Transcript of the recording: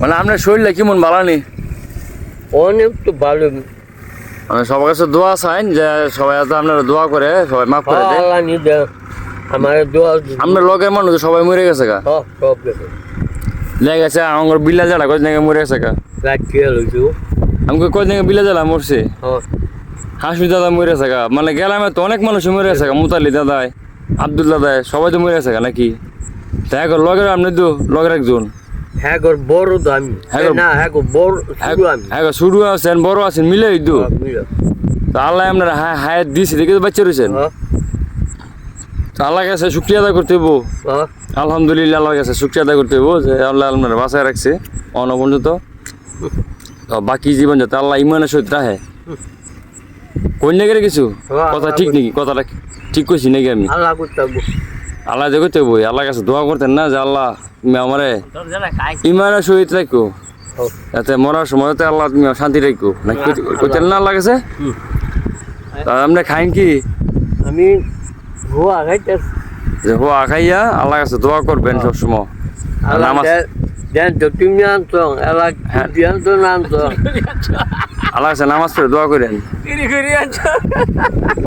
মানে আপনার শরীরটা কেমন ভালো নেই? অনেক তো ভালো। মানে সবার কাছে দোয়া চাইন যে সবাই যাতে আপনারা দোয়া করে সবাই মাফ করে দেয় দে আমার দোয়া আপনার লগের মানুষ সবাই মরে গেছে গা। সব গেছে। লেগে গেছে আমার বিল্লা জ্বালা কয় জায়গায় মরে গেছে গা। আমাকে কয় জায়গায় বিল্লা জ্বালা মরছে। হ্যাঁ হাসি দাদা মরে গেছে গা। মানে গেলামে তো অনেক মানুষ মরে গেছে গা মুতালি দাদাই আব্দুল দাদাই সবাই তো মরে গেছে গা নাকি? তাই লগের আপনি তো লগের একজন। হ্যাঁ বড় তো আমি। হ্যাঁ না হ্যাঁ গো বড় শুধু আমি। হ্যাঁ শুরু আছেন বড় আছেন মিলে তো সব মিলে। তো আল্লাহ আপনার হায়াত দিয়েছে দেখে তো বাচ্চা রয়েছেন হ্যাঁ। তো আল্লাহ কাছে শুক্রিয়া আদায় করতে হব হ্যাঁ। আলহামদুলিল্লাহ আল্লাহর কাছে শুক্রিয়া আদায় করতে হব যে আল্লাহ আপনার বাসায় রাখছে অনপর্যন্ত তো বাকি জীবন যাতে আল্লাহ ইমানের সহিত রাখে। কোন জায়গায় কিছু? হ্যাঁ, কথা ঠিক নাকি? কথাটা ঠিক করছি নাকি আমি? আল্লাহ। আল্লাহ যে করতে হব আল্লাহ কাছে দোয়া করতেন না যে আল্লাহ তুমি আমারে ইমানের সহিত রাখো। হ্যাঁ। যাতে মরার সময় যাতে আল্লাহ তুমি শান্তি রাখো। না করতেন না আল্লাহ কাছে। তা আপনি খাইন কি? আমি খাইতে যে হো আখাইয়া আল্লাহ কাছে দোয়া করবেন সবসময়। আল্লাহ নামাজ তো হ্যাঁ। আনছো। আল্লাহ নামাজ পড়ে দোয়া করেন।